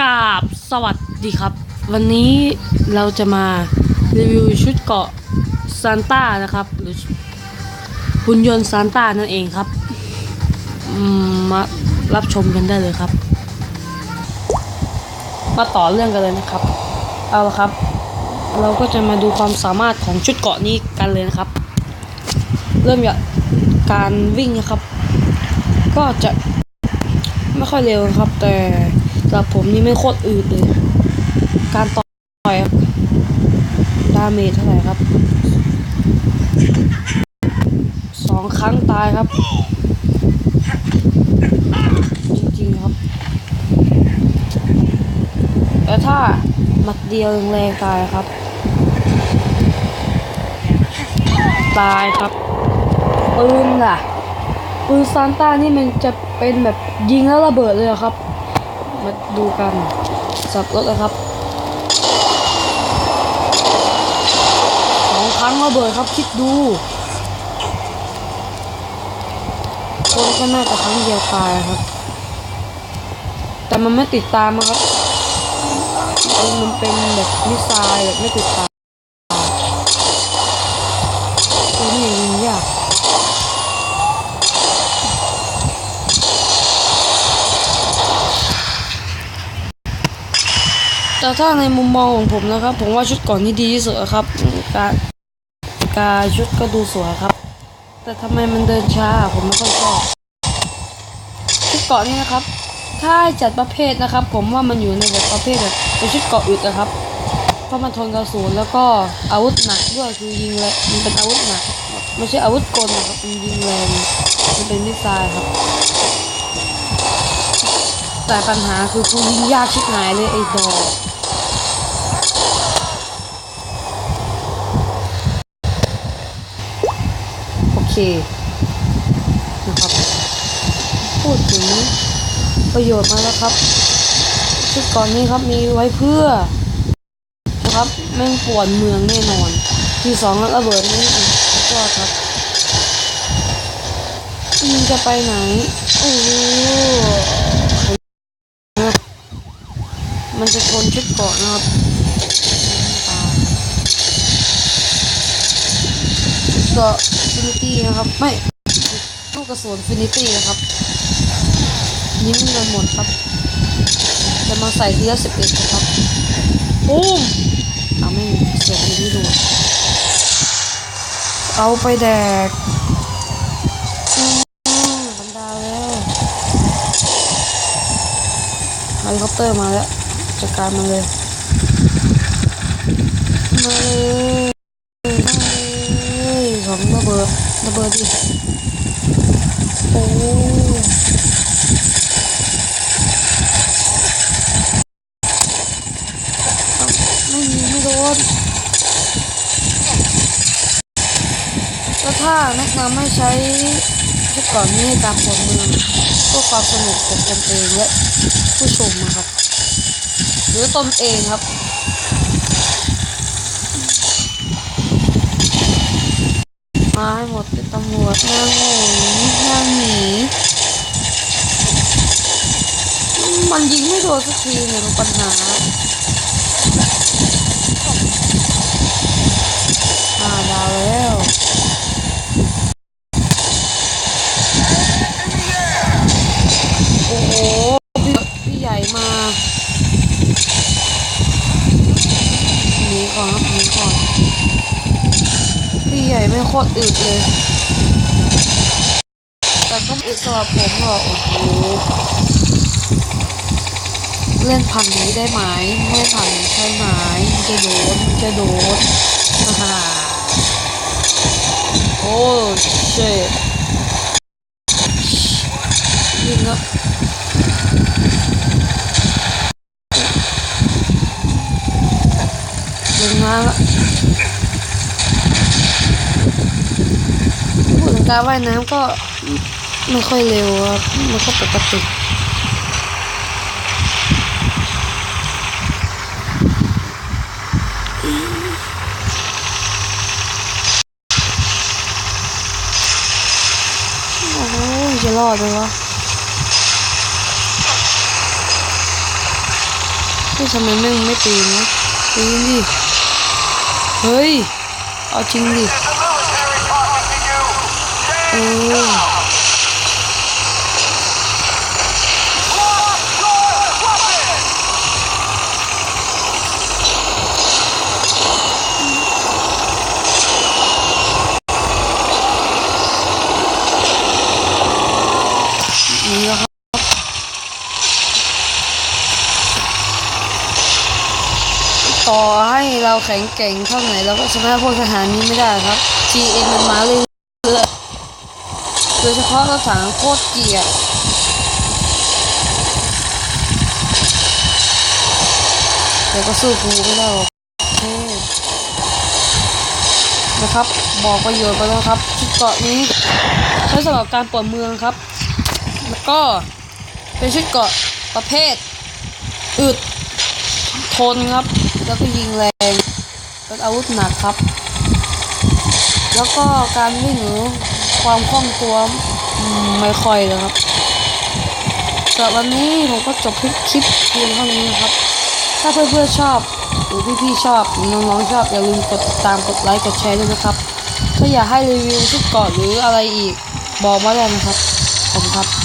กราบสวัสดีครับ วันนี้เราจะมารีวิวชุดเกาะซานต้านะครับ หรือหุ่นยนต์ซานต้านั่นเองครับมมารับชมกันได้เลยครับ มาต่อเรื่องกันเลยนะครับ เอาละครับ เราก็จะมาดูความสามารถของชุดเกาะนี้กันเลยนะครับ เริ่มจากการวิ่งนะครับ ก็จะไม่ค่อยเร็วครับแต่ สำหรับผมนี่ไม่โคตรอืดเลย การต่อยครับ ดาเมจเท่าไหร่ครับ สองครั้งตายครับ จริงๆครับ แต่ถ้าหมัดเดียวแรงตายครับ ตายครับ ปืนล่ะปืนซานต้านี่มันจะเป็นแบบยิงแล้วระเบิดเลยเหรอครับ มาดูกันสับรถนะครับสองครั้งระเบิดครับคิดดูคนก็น่าจะครั้งเดียวตายครับ แต่มันไม่ติดตามนะครับมันเป็นแบบมิสไซล์แบบไม่ติดตามตัวนี้ยิงยาก แต่ถ้าในมุมมองของผมนะครับ ผมว่าชุดก่อนนี่ดีที่สุดอะครับการการชุดก็ดูสวยครับ แต่ทำไมมันเดินช้าผมไม่ค่อยชอบชุดเกาะนี่นะครับ ถ้าจัดประเภทนะครับ ผมว่ามันอยู่ในแบบประเภทแบบเป็นชุดเกาะอึดนะครับเพราะมันทนกระสุนแล้วก็อาวุธหนักด้วยคือยิงแรงมันเป็นอาวุธหนักไม่ใช่อาวุธกลนะครับมันยิงแรงมันเป็นมิสไซล์ครับ แต่ปัญหาคือกูยิงยากชิบหายเลยไอ้ดอก โอเคนะครับ พูดถึงประโยชน์มาแล้วครับชุดก่อนนี้ครับมีไว้เพื่อ นะครับแม่งปวนเมืองแน่นอนที่สองแล้วระเบิดนี่ก็ครับมึงจะไปไหน โอ้โหมันจะชนชุดเกาะนะครับ ก็ฟินิตี้นะครับ ไม่ลูกกระสุนฟินิตี้นะครับยิงเงินหมดครับ จะมาใส่ทีละสิบเอ็ดครับปุ้มเอาไม่เสียบอยู่ที่ดู เอาไปแดกอืมบรรดาแล้วเฮลิคอปเตอร์มาแล้วจัดการมันเลย มาเลยมา เลยสองระเบิดระเบิดดิโอ้ไม่มีไม่โดนแล้วถ้าแนะนำให้ใช้ชุดก่อนนี้ในการปวดเมืองเพื่อความสนุกของตนเองและผู้ชมนะครับ หรือตนเองครับ มาให้หมดเป็นตำรวจนางโง่นางหนีมันยิงไม่โดนสักทีเนี่ยมันปัญหาดาวแล้ว โอ้โหพี่พี่ใหญ่มาหนีก่อนครับหนีก่อน พี่ ใหญ่ไม่โคตรอึดเลย แต่ก็อึดสำหรับผมหรอกโอ้โหเล่นพันนี้ได้ไหมไม่พันนี้ใช่ไหมมันจะโดนมันจะโดนฮ่าโอ้เชดยิงแล้วลงมาแล้ว พูดถึง การว่ายน้ำก็ไม่ค่อยเร็วครับมันก็ปกติโอ้โหจะรอดไหมวะที่ทำไมแม่งไม่ปีนวะปีนดิ เฮ้ย เอาจริงดิ The military talking to you. เอ Stand อ Drop your weapons. นี่แล้วครับ ต่อให้เราแข็งแกร่งเท่าไหนเราก็ชนะพวกทหารนี้ไม่ได้ครับ GM มันมาเรื่อย โดยเฉพาะรถถังโคตรเกลียเร์แต่ก็สู้กูไม่ได้หรอกเท่นะครับ บอกประโยชน์ไปแล้วครับชุดเกาะนี้ใช้สำหรับการปวดเมืองครับ แล้วก็เป็นชุดเกาะประเภท อึดทนครับ แล้วก็ยิงแรงแล้วอาวุธหนักครับ แล้วก็การวิ่งหรือ ความคล่องตัวไม่ค่อยเลยครับสำหรับวันนี้ผมก็จบคลิปคลิปเพียงเท่านี้นะครับ ถ้าเพื่อนๆชอบหรือพี่ๆชอบน้องๆชอบอย่าลืมกดติดตามกดไลค์กดแชร์ด้วยนะครับ ถ้าอยากให้รีวิวชุดเกาะหรืออะไรอีกบอกมาเลยนะครับขอบคุณครับ